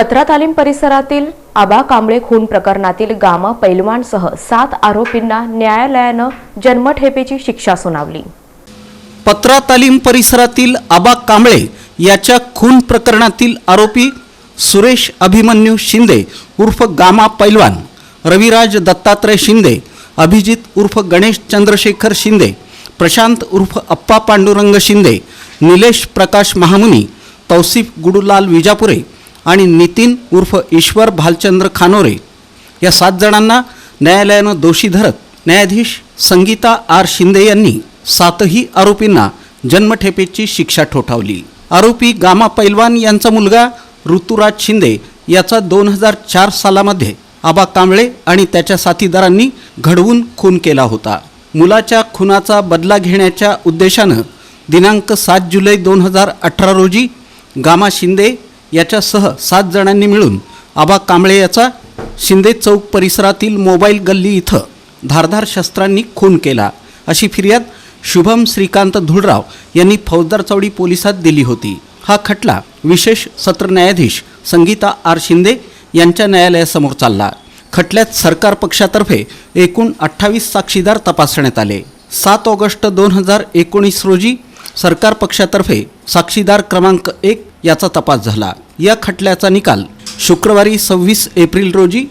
पत्रा तालीम परिसरातील आबा कांबळे खून प्रकरणातील गामा पैलवानसह सात आरोपींना न्यायालयानं जन्मठेपेची शिक्षा सुनावली. पत्रा तालीम परिसरातील आबा कांबळे याच्या खून प्रकरणातील आरोपी सुरेश अभिमन्यू शिंदे उर्फ गामा पैलवान रविराज दत्तात्रय शिंदे अभिजित उर्फ गणेश चंद्रशेखर शिंदे प्रशांत उर्फ अप्पा पांडुरंग शिंदे निलेश प्रकाश महामुनी तौसिफ गुडुलाल विजापुरे आणि नितीन उर्फ ईश्वर भालचंद्र खानोरे या सात जणांना न्यायालयानं दोषी धरत न्यायाधीश संगीता आर शिंदे यांनी सातही आरोपींना जन्मठेपेची शिक्षा ठोठावली. आरोपी गामा पैलवान यांचा मुलगा ऋतुराज शिंदे याचा दोन हजार चार सालामध्ये आबा कांबळे आणि त्याच्या साथीदारांनी घडवून खून केला होता. मुलाच्या खुनाचा बदला घेण्याच्या उद्देशानं दिनांक सात जुलै दोन हजार अठरा रोजी गामा शिंदे याच्यासह सात जणांनी मिळून आबा कांबळे याचा शिंदे चौक परिसरातील मोबाईल गल्ली इथं धारधार शस्त्रांनी खून केला. अशी फिर्याद शुभम श्रीकांत धुळराव यांनी फौजदार चौडी पोलिसात दिली होती. हा खटला विशेष सत्र न्यायाधीश संगीता आर शिंदे यांच्या न्यायालयासमोर चालला. खटल्यात सरकार पक्षातर्फे एकूण अठ्ठावीस साक्षीदार तपासण्यात आले. सात ऑगस्ट दोन हजार एकोणीस रोजी सरकार पक्षातर्फे साक्षीदार क्रमांक एक याचा तपास झाला. या खटल्याचा निकाल शुक्रवारी सव्वीस एप्रिल रोजी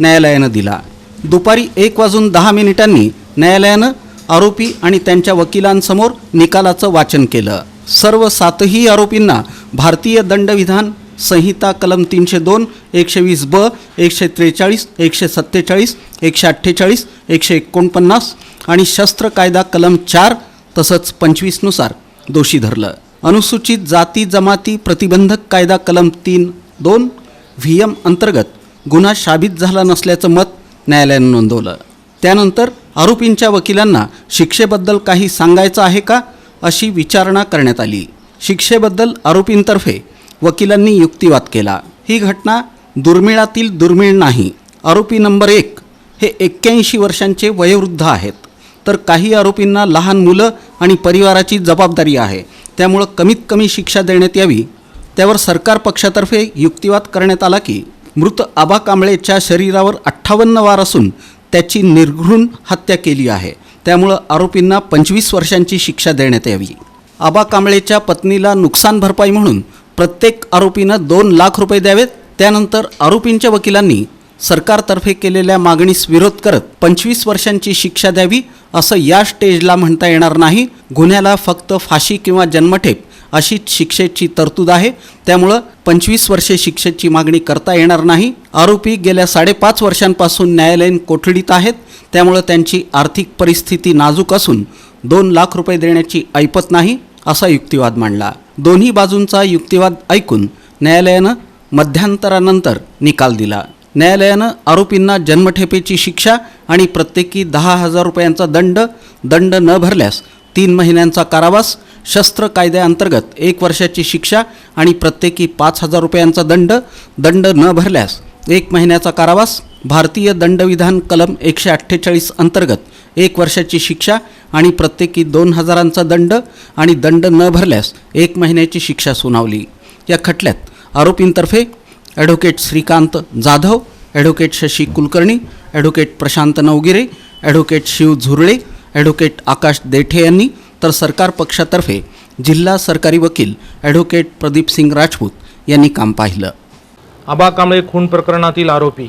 न्यायालयानं दिला. दुपारी एक वाजून दहा मिनिटांनी न्यायालयानं आरोपी आणि त्यांच्या वकिलांसमोर निकालाचं वाचन केलं. सर्व सातही आरोपींना भारतीय दंडविधान संहिता कलम तीनशे दोन एकशे वीस ब एकशे त्रेचाळीस एकशे सत्तेचाळीस एकशे अठ्ठेचाळीस एकशे एकोणपन्नास आणि शस्त्र कायदा कलम चार तसंच पंचवीसनुसार दोषी धरलं. अनुसूचित जाती जमाती प्रतिबंधक कायदा कलम तीन दोन व्ही एम अंतर्गत गुन्हा शाबित झाला नसल्याचं मत न्यायालयानं नोंदवलं. त्यानंतर आरोपींच्या वकिलांना शिक्षेबद्दल काही सांगायचं आहे का अशी विचारणा करण्यात आली. शिक्षेबद्दल आरोपींतर्फे वकिलांनी युक्तिवाद केला. ही घटना दुर्मिळातील दुर्मिळ नाही. आरोपी नंबर एक हे एक्क्याऐंशी वर्षांचे वयोवृद्ध आहेत. तर काही आरोपींना लहान मुलं आणि परिवाराची जबाबदारी आहे. त्यामुळं कमीत कमी शिक्षा देण्यात यावी. त्यावर सरकार पक्षातर्फे युक्तिवाद करण्यात आला की मृत आबा कांबळेच्या शरीरावर अठ्ठावन्न वार असून त्याची निर्घृण हत्या केली आहे. त्यामुळं आरोपींना पंचवीस वर्षांची शिक्षा देण्यात यावी. आबा कांबळेच्या पत्नीला नुकसान भरपाई म्हणून प्रत्येक आरोपीनं दोन लाख रुपये द्यावेत. त्यानंतर आरोपींच्या वकिलांनी सरकारतर्फे केलेल्या मागणीस विरोध करत पंचवीस वर्षांची शिक्षा द्यावी असं या स्टेजला म्हणता येणार नाही. गुन्ह्याला फक्त फाशी किंवा जन्मठेप अशी शिक्षेची तरतूद आहे. त्यामुळं पंचवीस वर्षे शिक्षेची मागणी करता येणार नाही. आरोपी गेल्या साडेपाच वर्षांपासून न्यायालयीन कोठडीत आहेत. त्यामुळं त्यांची आर्थिक परिस्थिती नाजूक असून दोन लाख रुपये देण्याची ऐपत नाही असा युक्तिवाद मांडला. दोन्ही बाजूंचा युक्तिवाद ऐकून न्यायालयानं मध्यांतरानंतर निकाल दिला. न्यायालयानं आरोपींना जन्मठेपेची शिक्षा आणि प्रत्येकी दहा हजार रुपयांचा दंड दंड न भरल्यास तीन महिन्यांचा कारावास शस्त्र कायद्याअंतर्गत एक वर्षाची शिक्षा आणि प्रत्येकी पाच हजार रुपयांचा दंड दंड न भरल्यास एक महिन्याचा कारावास भारतीय दंडविधान कलम एकशे अठ्ठेचाळीस अंतर्गत एक वर्षाची शिक्षा आणि प्रत्येकी दोन हजारांचा दंड आणि दंड न भरल्यास एक महिन्याची शिक्षा सुनावली. या खटल्यात आरोपींतर्फे advocate Shrikant Jadhav advocate Shashi Kulkarni advocate Prashant Navgire advocate Shiv Zurle advocate Akash Dethe यांनी तर सरकार पक्षातर्फे जिल्हा सरकारी वकील ॲडव्होकेट प्रदीपसिंग राजपूत यांनी काम पाहिलं. आबा कांबळे खून प्रकरणातील आरोपी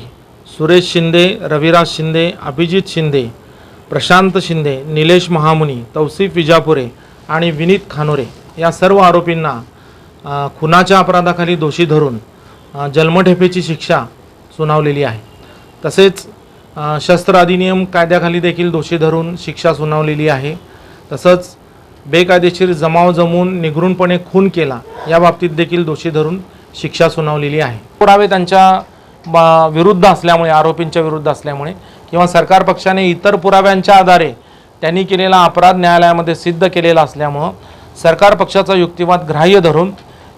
सुरेश शिंदे रविराज शिंदे अभिजित शिंदे प्रशांत शिंदे निलेश महामुनी तौसिफ विजापुरे आणि विनीत खानोरे या सर्व आरोपींना खुनाच्या अपराधाखाली दोषी धरून जन्मठेपेची शिक्षा सुनावलेली आहे. तसेच शस्त्र अधिनियम कायद्याखाली देखील दोषी धरून शिक्षा सुनावलेली आहे. तसंच बेकायदेशीर जमाव जमवून निगरूनपणे खून केला या बाबतीत देखील दोषी धरून शिक्षा सुनावलेली आहे. पुरावे त्यांच्या विरुद्ध असल्यामुळे आरोपींच्या विरुद्ध असल्यामुळे किंवा सरकार पक्षाने इतर पुराव्यांच्या आधारे त्यांनी केलेला अपराध न्यायालयामध्ये सिद्ध केलेला असल्यामुळं सरकार पक्षाचा युक्तिवाद ग्राह्य धरून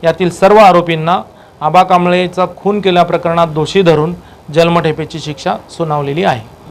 यातील सर्व आरोपींना आबा कांबळेचा खून केल्या प्रकरणात दोषी धरून जन्मठेपेची शिक्षा सुनावलेली आहे.